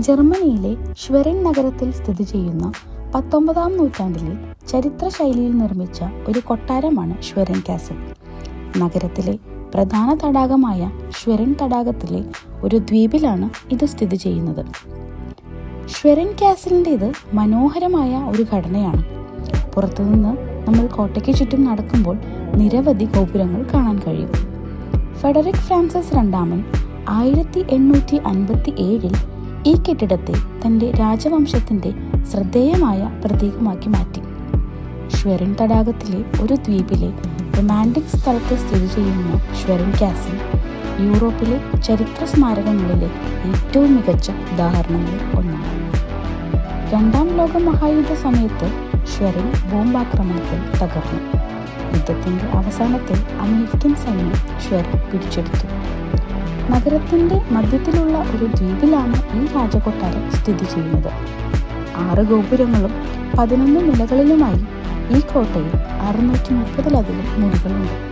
ജർമ്മനിയിലെ ഷ്വെറിൻ നഗരത്തിൽ സ്ഥിതി ചെയ്യുന്ന പത്തൊമ്പതാം നൂറ്റാണ്ടിലെ ചരിത്ര ശൈലിയിൽ നിർമ്മിച്ച ഒരു കൊട്ടാരമാണ് ഷ്വെറിൻ കാസിൽ. നഗരത്തിലെ പ്രധാന തടാകമായ ഷ്വെറിൻ തടാകത്തിലെ ഒരു ദ്വീപിലാണ് ഇത് സ്ഥിതി ചെയ്യുന്നത്. ഷ്വെറിൻ കാസിലിന്റേത് മനോഹരമായ ഒരു ഘടനയാണ്. പുറത്തുനിന്ന് നമ്മൾ കോട്ടയ്ക്ക് ചുറ്റും നടക്കുമ്പോൾ നിരവധി ഗോപുരങ്ങൾ കാണാൻ കഴിയും. ഫെഡറിക് ഫ്രാൻസിസ് രണ്ടാമൻ ആയിരത്തി എണ്ണൂറ്റി അൻപത്തി ഏഴിൽ ഈ കെട്ടിടത്തെ തന്റെ രാജവംശത്തിന്റെ ശ്രദ്ധേയമായ പ്രതീകമാക്കി മാറ്റി. ഷ്വെറിൻ തടാകത്തിലെ ഒരു ദ്വീപിലെ റൊമാന്റിക് സ്ഥലത്ത് സ്ഥിതി ചെയ്യുന്ന ഷ്വെറിൻ കാസിൽ യൂറോപ്പിലെ ചരിത്ര സ്മാരകങ്ങളിലെ ഏറ്റവും മികച്ച ഉദാഹരണങ്ങളിൽ ഒന്നാണ്. രണ്ടാം ലോക മഹായുദ്ധ സമയത്ത് ഷ്വെറിൻ ബോംബാക്രമണത്തിൽ തകർന്നു. യുദ്ധത്തിന്റെ അവസാനത്തിൽ അമേരിക്കൻ സൈന്യം ഷ്വെറിൻ പിടിച്ചെടുത്തു. നഗരത്തിന്റെ മധ്യത്തിലുള്ള ഒരു ദ്വീപിലാണ് ഈ രാജകൊട്ടാരം സ്ഥിതി ചെയ്യുന്നത്. ആറ് ഗോപുരങ്ങളും പതിനൊന്ന് നിലകളിലുമായി ഈ കോട്ടയിൽ അറുന്നൂറ്റി മുപ്പതിലധികം മുറികളുണ്ട്.